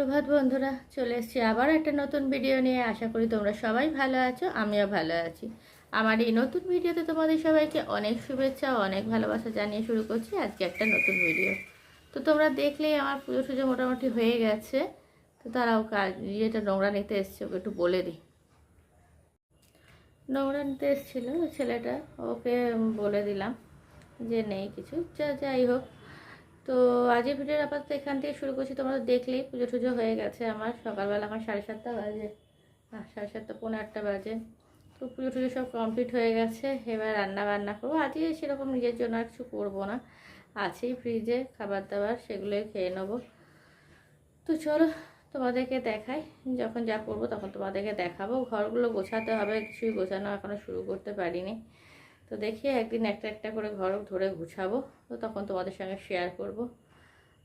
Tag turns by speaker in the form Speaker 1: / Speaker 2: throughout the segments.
Speaker 1: সুপ্রভাত বন্ধুরা, চলে এসেছি আবার একটা নতুন ভিডিও নিয়ে। আশা করি তোমরা সবাই ভালো আছো, আমিও ভালো আছি। আমার এই নতুন ভিডিওতে তোমাদের সবাইকে অনেক শুভেচ্ছা, অনেক ভালোবাসা জানিয়ে শুরু করছি আজকে একটা নতুন ভিডিও তো তোমরা দেখলেই আমার পুজো টুজো মোটামুটি হয়ে গেছে। তো তারাও কাজ ইয়েটা নোংরা নিতে এসছে, ওকে একটু বলে দিই। নোংরা নিতে এসেছিল ছেলেটা, ওকে বলে দিলাম যে নেই কিছু, যা যাই হোক। তো আজকের ভিডিওর আপাতত এখান থেকে শুরু করছি। তোমরা দেখলেই পুজো টুজো হয়ে গেছে আমার। সকালবেলা আমার সাড়ে সাতটা বাজে। সাড়ে সাতটা পনেরো আটটা বাজে। তো পুজো টুজো সব কমপ্লিট হয়ে গেছে। এবার রান্না বান্না করব। আজকে সেরকম নিজের জন্য আর কিছু করব না। আছেই ফ্রিজে খাবার দাবার সেগুলোই খেয়ে নেব। তো চলো তোমাদেরকে দেখাই। যখন যা করব তখন তোমাদেরকে দেখাবো। ঘরগুলো গোছাতে হবে। কিছুই গোছানো এখনও শুরু করতে পারিনি। তো দেখি একদিন একটা একটা করে ঘর ধরে গুছাবো, তো তখন তোমাদের সঙ্গে শেয়ার করব।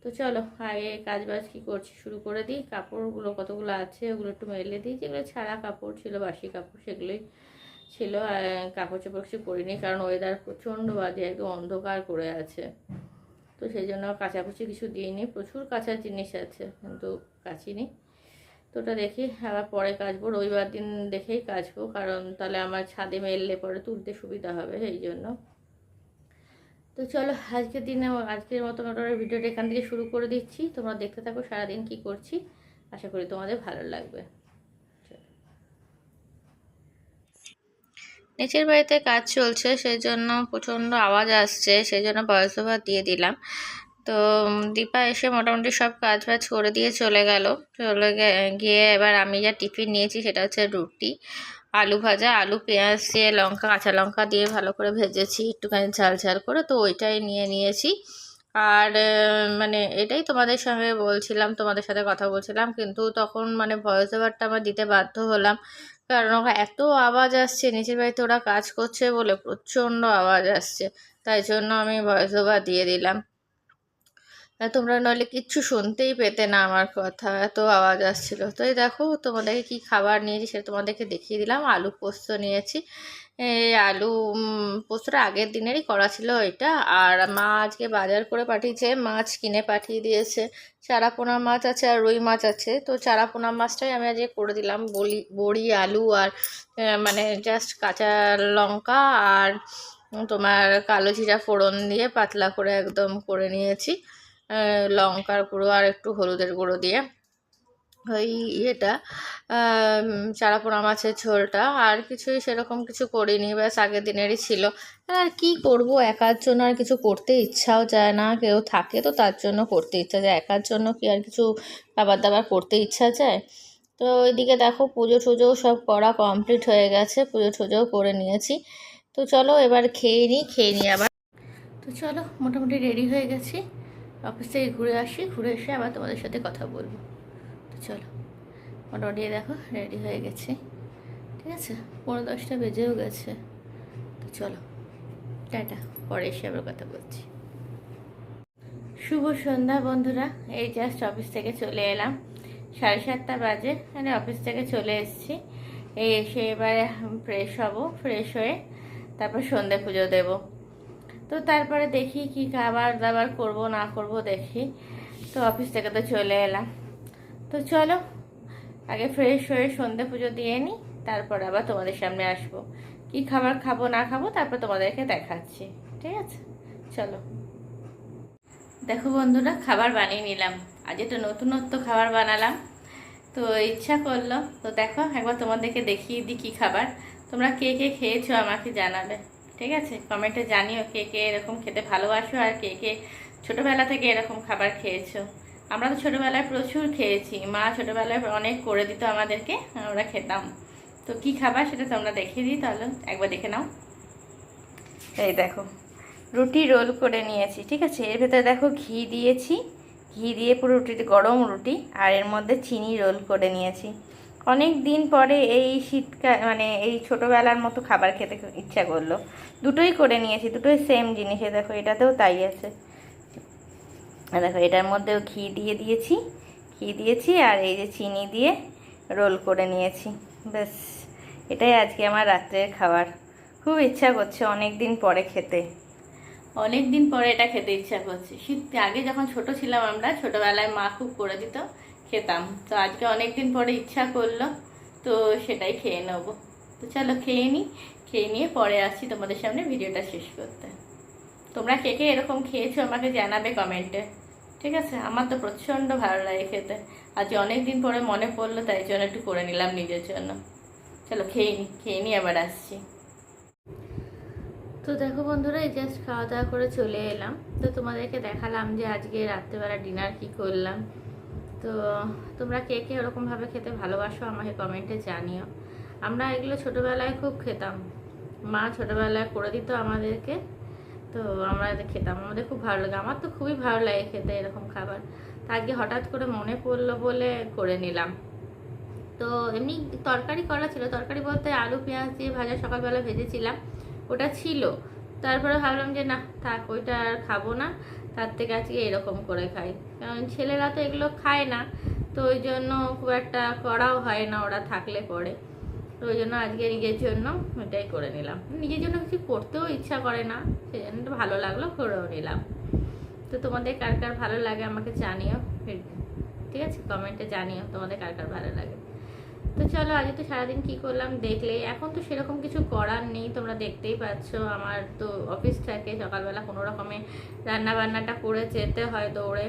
Speaker 1: তো চলো, আগে কাজ বাজ কী করছি শুরু করে দিই। কাপড়গুলো কতগুলো আছে ওগুলো একটু মেলে দিই। যেগুলো ছাড়া কাপড় ছিল, বাসি কাপড় সেগুলোই ছিল। কাপড় চোপড় কিছু করিনি কারণ ওয়েদার প্রচণ্ড বাজে, একদম অন্ধকার করে আছে। তো সেই জন্য কাচাকুচি কিছু দিইনি। প্রচুর কাঁচার জিনিস আছে, কিন্তু কাচিনি। তো ওটা দেখি, আবার পরে কাচবো, রবিবার দিন দেখেই কাচবো, কারণ তাহলে আমার ছাদে মেললে পরে তুলতে সুবিধা হবে, সেই জন্য। তো চলো, আজকের দিনে, আজকের মতো মোটামুটি ভিডিওটা এখান থেকে শুরু করে দিচ্ছি। তোমরা দেখতে থাকো সারাদিন কি করছি। আশা করি তোমাদের ভালো লাগবে। নিচের বাড়িতে কাজ চলছে, সেই জন্য প্রচণ্ড আওয়াজ আসছে, সেই জন্য ভয়েস দিয়ে দিলাম। তো দীপা এসে মোটামুটি সব কাজ বাজ করে দিয়ে চলে গেল। চলে গিয়ে এবার আমি যা টিফিন নিয়েছি সেটা হচ্ছে রুটি, আলু ভাজা, আলু, পেঁয়াজ দিয়ে লঙ্কা, কাঁচা লঙ্কা দিয়ে ভালো করে ভেজেছি, একটুখানি ঝাল ঝাল করে। তো ওইটাই নিয়ে নিয়েছি। আর মানে এটাই তোমাদের সঙ্গে বলছিলাম, তোমাদের সাথে কথা বলছিলাম, কিন্তু তখন মানে ভয়েস ওভারটা আমার দিতে বাধ্য হলাম। কারণ এত আওয়াজ আসছে, নিচের বাড়িতে ওরা কাজ করছে বলে প্রচণ্ড আওয়াজ আসছে। তাই জন্য আমি ভয়েস ওভার দিয়ে দিলাম। তোমরা নইলে কিচ্ছু শুনতেই পেতে না আমার কথা, এত আওয়াজ আসছিল। তো এই দেখো, তোমাদেরকে কি খাবার নিয়েছি সেটা তোমাদেরকে দেখিয়ে দিলাম। আলু পোস্ত নিয়েছি। আলু পোস্তটা আগের দিনেরই করা ছিল এটা। আর মা আজকে বাজার করে পাঠিয়েছে, মাছ কিনে পাঠিয়ে দিয়েছে। চারাপোনা মাছ আছে আর রুই মাছ আছে। তো চারাপোনা মাছটাই আমি আজকে করে দিলাম। বলি, বড়ি, আলু আর মানে জাস্ট কাঁচা লঙ্কা আর তোমার কালো জিরা ফোড়ন দিয়ে পাতলা করে একদম করে নিয়েছি। লঙ্কার গুঁড়ো আর একটু হলুদের গুঁড়ো দিয়ে। ওই ইয়েটা চারাপোনা মাছের ঝোলটা। আর কিছুই সেরকম কিছু করিনি, ব্যাস আগের দিনেরই ছিল। আর কি করব? একার জন্য আর কিছু করতে ইচ্ছাও যায় না, কেউ থাকে তো তার জন্য করতে ইচ্ছা যায়। একার জন্য কি আর কিছু খাবার দাবার করতে ইচ্ছা যায়? তো ওইদিকে দেখো পুজো টুজোও সব করা কমপ্লিট হয়ে গেছে, পুজো টুজোও করে নিয়েছি। তো চলো এবার খেয়ে নিই খেয়ে নিই আবার। তো চলো, মোটামুটি রেডি হয়ে গেছি। অফিস থেকে ঘুরে আসি, ঘুরে এসে আবার তোমাদের সাথে কথা বলব। তো চলো মোটামুটি দেখো রেডি হয়ে গেছে। ঠিক আছে? পনেরো দশটা বেজেও গেছে। তো চলো, টাটা, পরে এসে আবার কথা বলছি। শুভ সন্ধ্যা বন্ধুরা, এই জাস্ট অফিস থেকে চলে এলাম। সাড়ে সাতটা বাজে মানে অফিস থেকে চলে এসেছি। এই এসে এবারে ফ্রেশ হব ফ্রেশ হয়ে তারপর সন্ধে পুজো দেবো। তো তারপরে দেখি কি খাবার দাবার করব, না করব দেখি। তো অফিস থেকে তো চলে এলাম। তো চলো, আগে ফ্রেশ হয়ে সন্ধে পুজো দিয়ে নিই তারপর আবার তোমাদের সামনে আসব। কি খাবার খাব, না খাব, তারপর তোমাদেরকে দেখাচ্ছি, ঠিক আছে? চলো। দেখো বন্ধুরা, খাবার বানিয়ে নিলাম। আজ একটু নতুনত্ব খাবার বানালাম। তো ইচ্ছা করল, তো দেখো একবার তোমাদেরকে দেখিয়ে দিই কী খাবার। তোমরা কে কে খেয়েছো আমাকে জানাবে। ঠিক আছে? কমেন্টে জানিও কে কে এরকম খেতে ভালোবাসো আর কে কে ছোটোবেলা থেকে এরকম খাবার খেয়েছো। আমরা তো ছোটোবেলায় প্রচুর খেয়েছি। মা ছোটোবেলায় অনেক করে দিত আমাদেরকে, আমরা খেতাম। তো কি খাবার সেটা তোমরা দেখিয়ে দিই, তাহলে একবার দেখে নাও। এই দেখো, রুটি রোল করে নিয়েছি, ঠিক আছে? এর ভেতরে দেখো ঘি দিয়েছি। ঘি দিয়ে পুরো রুটিতে গরম রুটি আর এর মধ্যে চিনি রোল করে নিয়েছি। অনেক দিন পরে এই শীতকাল মানে এই ছোটোবেলার মতো খাবার খেতে ইচ্ছা করল। দুটোই করে নিয়েছি, দুটোই সেম জিনিসে। দেখো, এটাতেও তাই আছে। দেখো, এটার মধ্যেও ঘি দিয়ে দিয়েছি। ঘি দিয়েছি আর এই যে চিনি দিয়ে রোল করে নিয়েছি। ব্যাস, এটাই আজকে আমার রাত্রের খাবার। খুব ইচ্ছা করছে অনেক দিন পরে খেতে। অনেক দিন পরে এটা খেতে ইচ্ছা করছে। শীত, আগে যখন ছোট ছিলাম আমরা, ছোটোবেলায় মা খুব করে দিত।
Speaker 2: খেতাম। তো আজকে অনেক দিন পরে ইচ্ছা করল, তো সেটাই খেয়ে নেব। তো চলো খেয়ে নিই খেয়ে নিয়ে পরে আসছি তোমাদের সামনে ভিডিওটা শেষ করতে। তোমরা কে কে এরকম খেয়েছো আমাকে জানাবে কমেন্টে, ঠিক আছে? আমার তো প্রচণ্ড ভালো লাগে খেতে। আজ অনেক দিন পরে মনে পড়ল, তাই জন্য একটু করে নিলাম নিজের জন্য। চলো খেয়ে নিই খেয়ে নিই আবার আসছি। তো দেখো বন্ধুরা, এই জাস্ট খাওয়া দাওয়া করে চলে এলাম। তো তোমাদেরকে দেখালাম যে আজকে রাত্রেবেলা ডিনার কি করলাম। তো তোমরা কে কে ওরকমভাবে খেতে ভালোবাসো আমাকে কমেন্টে জানিও। আমরা এগুলো ছোটোবেলায় খুব খেতাম। মা ছোটোবেলায় করে দিত আমাদেরকে, তো আমরা খেতাম। আমাদের খুব ভালো লাগে। আমার তো খুবই ভালো লাগে খেতে এরকম খাবার। তা আজকে হঠাৎ করে মনে পড়ল বলে করে নিলাম। তো এমনি তরকারি করা ছিল। তরকারি বলতে আলু, পেঁয়াজ দিয়ে ভাজা সকালবেলা ভেজেছিলাম। ওটা ছিল। তারপরে ভাবলাম যে না, থাক, ওইটা আর খাব না। তার থেকে আজকে এরকম করে খাই। কারণ ছেলেরা তো এগুলো খায় না, তো ওই জন্য খুব একটা করাও হয় না ওরা থাকলে পরে। তো ওই জন্য আজকে নিজের জন্য এটাই করে নিলাম। নিজের জন্য কিছু করতেও ইচ্ছা করে না, সেই জন্য ভালো লাগল করেও নিলাম। তো তোমাদের কার কার ভালো লাগে আমাকে জানিও, ঠিক আছে? কমেন্টে জানিও তোমাদের কার কার ভালো লাগে। তো চলো আজ তো সারাদিন কি করলাম দেখলে এখন তো সেরকম কিছু করার নেই, তোমরা দেখতেই পাচ্ছ আমার তো অফিস থাকে, সকালবেলা কোনো রকমে রান্না বান্নাটা করে যেতে হয় দৌড়ে।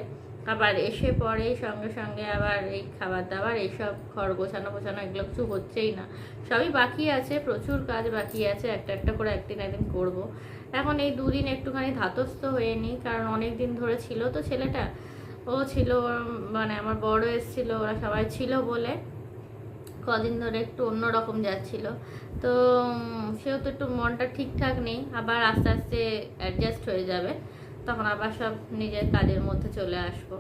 Speaker 2: আবার এসে পরে সঙ্গে সঙ্গে আবার এই খাবার দাবার এইসব ঘর গোছানো গোছানো এগুলো কিছু হচ্ছেই না। সবই বাকি আছে প্রচুর কাজ বাকি আছে একটা একটা করে একদিন একদিন করব। এখন এই দুদিন একটুখানি ধাতস্থ হয়ে নিই কারণ অনেক দিন ধরে ছিল তো ছেলেটা। ও ছিল মানে আমার বড় এসেছিল ওরা সবাই ছিল বলে। কদিন ধরে একটু অন্যরকম যাচ্ছিল। তো উম, সেহেতু একটু মনটা ঠিকঠাক নেই আবার আস্তে আস্তে অ্যাডজাস্ট হয়ে যাবে। তখন আবার সব নিজের কাজের মধ্যে চলে আসব।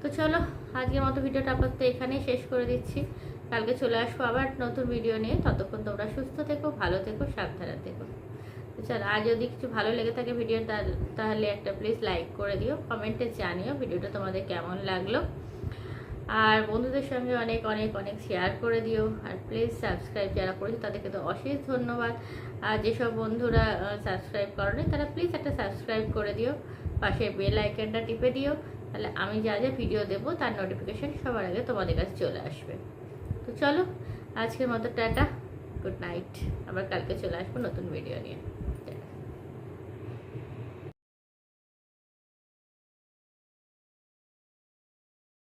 Speaker 2: তো চলো, আজকের মতো ভিডিওটা আপাতত এখানেই শেষ করে দিচ্ছি। কালকে চলে আসব আবার নতুন ভিডিও নিয়ে। ততক্ষণ তোমরা সুস্থ থেকো, ভালো থেকো, সাবধানে থেকো। তো চলো, আর যদি কিছু ভালো লেগে থাকে ভিডিও তাহলে একটা প্লিজ লাইক করে দিও কমেন্টে জানিও ভিডিওটা তোমাদের কেমন লাগল। আর বন্ধুদের সঙ্গে অনেক অনেক অনেক শেয়ার করে দিও। আর প্লিজ সাবস্ক্রাইব যারা করেছে, তাদেরকে তো অশেষ ধন্যবাদ। আর যেসব বন্ধুরা সাবস্ক্রাইব করেনি, তারা প্লিজ একটা সাবস্ক্রাইব করে দিও। পাশে বেল আইকনটা টিপে দিও। তাহলে আমি যা যা ভিডিও দেবো, তার নোটিফিকেশান সবার আগে তোমাদের কাছে চলে আসবে। তো চলো, আজকের মতো টাটা গুড নাইট আবার কালকে চলে আসব নতুন ভিডিও নিয়ে।